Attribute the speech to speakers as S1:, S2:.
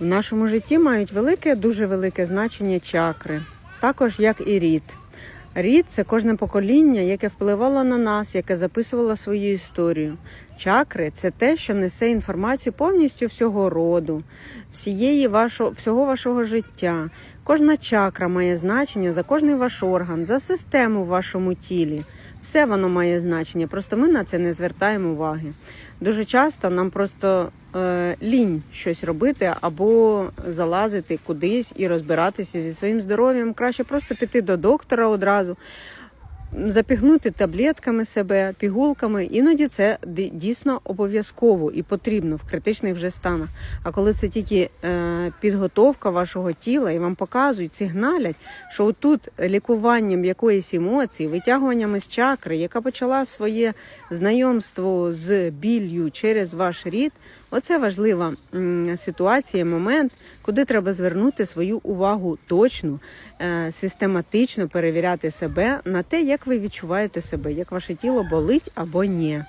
S1: В нашому житті мають велике, дуже велике значення чакри, також як і рід. Рід це кожне покоління, яке впливало на нас, яке записувало свою історію. Чакри це те, що несе інформацію повністю всього роду, всієї вашого, всього вашого життя. Кожна чакра має значення за кожний ваш орган, за систему в вашому тілі. Все воно має значення, просто ми на це не звертаємо уваги. Дуже часто нам просто е, лінь щось робити або залазити кудись і розбиратися зі своїм здоров'ям. Краще просто піти до доктора одразу, запігнути таблетками себе, пігулками. Іноді це дійсно обов'язково і потрібно в критичних вже станах. А коли це тільки е, підготовка вашого тіла і вам показують, сигналять, що отут лікуванням якоїсь емоції, витягуванням із чакри, яка почала своє знайомство з біллю через ваш рід, оце важлива ситуація, момент, куди треба звернути свою увагу точну, е, систематично перевіряти себе на те, як ви відчуваєте себе, як ваше тіло болить або ні.